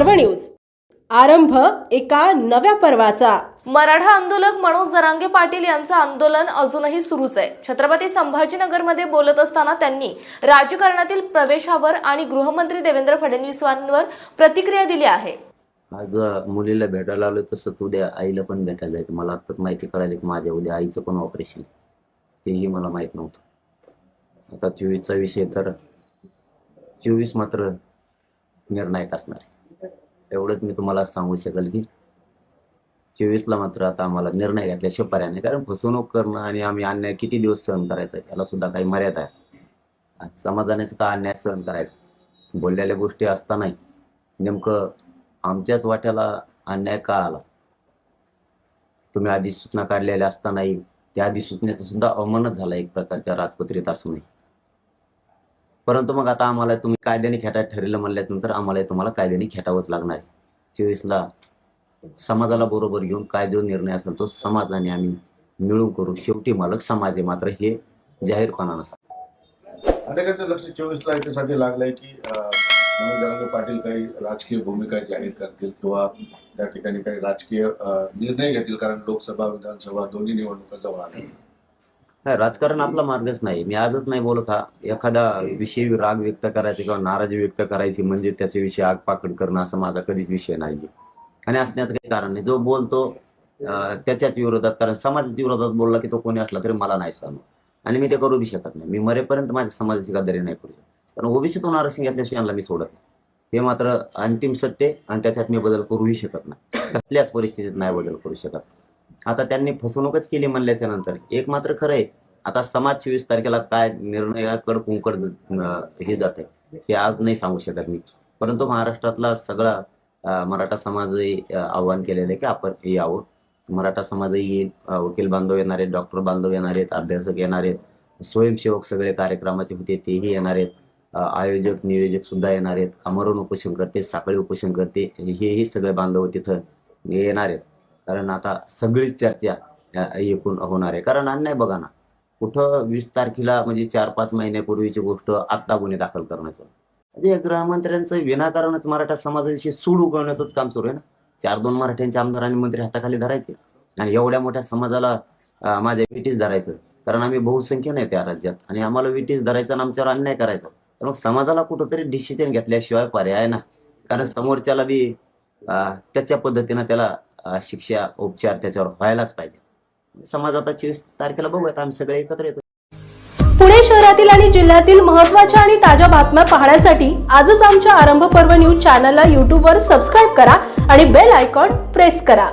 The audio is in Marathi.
पर्व न्यूज. आरंभ एका नव्या पर्वाचा. मराठा आंदोलक मनोज जरांगे पाटील यांचं आंदोलन अजूनही सुरूच आहे. छत्रपती संभाजीनगरमध्ये बोलत असताना त्यांनी राजकारणातील प्रवेशावर आणि गृहमंत्री देवेंद्र फडणवीसांवर प्रतिक्रिया दिली आहे. आज मुलीला भेटायला आलो तसंच उद्या आईला पण भेटायला जायचं. मला आत्ताच माहिती कळाली की माझ्या उद्या आईचं पण ऑपरेशन तेही मला माहीत नव्हतं. आता चोवीसचा विषय तर चोवीस मात्र निर्णायक असणार आहे. एवढंच मी तुम्हाला सांगू शकेल की चोवीसला मात्र आता आम्हाला निर्णय घेतल्याशिवाय पर्याय नाही कारण फसवणूक करणं आणि आम्ही अन्याय किती दिवस सहन करायचा याला सुद्धा काही मर्यादा आहे. समाजानेच का अन्याय सहन करायचा? बोललेल्या गोष्टी असतानाही नेमकं आमच्याच वाट्याला अन्याय का आला? तुम्ही अधिसूचना काढलेल्या असतानाही त्या अधिसूचनेचा सुद्धा अवमानच झाला एक प्रकारच्या राजपत्रित असूनही. परंतु मग आता आम्हाला तुम्ही कायद्याने खेटायला ठरलं म्हणल्यानंतर आम्हाला तुम्हाला कायद्याने खेटावंच लागणार. आहे चोवीसला समाजाला बरोबर घेऊन काय जो निर्णय असेल तो समाजाने आम्ही मिळून करू. शेवटी मालक समाज आहे मात्र हे जाहीरपणानं नसा. अनेकांचं लक्ष चोवीस ला याच्यासाठी लागलंय की मनोज पाटील काही राजकीय भूमिका जाहीर करतील किंवा त्या ठिकाणी काही राजकीय निर्णय घेतील कारण लोकसभा विधानसभा दोन्ही निवडणुका जवळ आल्या. नाही राजकारण आपला मार्गच नाही. मी आजच नाही बोलत हा. एखादा विषयी राग व्यक्त करायचा किंवा नाराजी व्यक्त करायची म्हणजे त्याच्या विषयी आग पाकड करणं असा माझा कधीच विषय नाही आणि असण्याचं काही कारण नाही. जो बोलतो त्याच्याच विरोधात कारण समाजाच्या विरोधात बोलला की तो कोणी असला तरी मला नाही सांगू आणि मी ते करू बी शकत नाही. मी मरेपर्यंत माझ्या समाजाची गद्दारी नाही करू शकत. कारण ओबीसीतून आरक्षण घेतल्याशिवाय यांना मी सोडत नाही. हे मात्र अंतिम सत्य आणि त्याच्यात मी बदल करूही शकत नाही. कसल्याच परिस्थितीत नाही बदल करू शकत. आता त्यांनी फसवणूकच केली म्हणल्याच्या नंतर एक मात्र खरं आहे आता समाज चोवीस तारखेला काय निर्णयाकड कुंकड हे जात आहे हे आज नाही सांगू शकत मी. परंतु महाराष्ट्रातला सगळा मराठा समाजही आव्हान केलेलं आहे की आपण यावं. मराठा समाजही येईल वकील बांधव येणार आहेत डॉक्टर बांधव येणार आहेत अभ्यासक येणार आहेत स्वयंसेवक सगळे कार्यक्रमाचे होते तेही येणार आहेत आयोजक नियोजक सुद्धा येणार आहेत अमरण उपोषण करते साखळी उपोषण करते हेही सगळे बांधव तिथं येणार आहेत. कारण आता सगळीच चर्चा एकूण होणार आहे. कारण अन्याय बघा ना कुठं वीस तारखेला म्हणजे चार पाच महिन्यापूर्वीची गोष्ट आत्ता गुन्हे दाखल करण्याचं. म्हणजे गृहमंत्र्यांचं विनाकारणच मराठा समाजाविषयी सूड उगवण्याचंच काम सुरू आहे ना. चार दोन मराठ्यांचे आमदार आणि मंत्री हाताखाली धरायचे. आणि एवढ्या मोठ्या समाजाला माझ्या विटीस धरायचं. कारण आम्ही बहुसंख्य नाही त्या राज्यात. आणि आम्हाला विटीस धरायचं आणि आमच्यावर अन्याय करायचा. तर मग समाजाला कुठंतरी डिसिजन घेतल्याशिवाय पर्याय ना कारण समोरच्याला बी त्याच्या पद्धतीनं त्याला शिक्षा उपचार त्याच्यावर व्हायलाच पाहिजे. म्हणजे समाज आता चोवीस तारखेला बघूयात आम्ही सगळे एकत्र येतो. पुणे शहरातील आणि जिल्ह्यातील महत्त्वाच्या आणि ताज्या बातम्या पाहण्यासाठी आजच आमच्या आरंभ पर्व न्यूज चॅनलला यूट्यूबवर सबस्क्राईब करा आणि बेल आयकॉन प्रेस करा.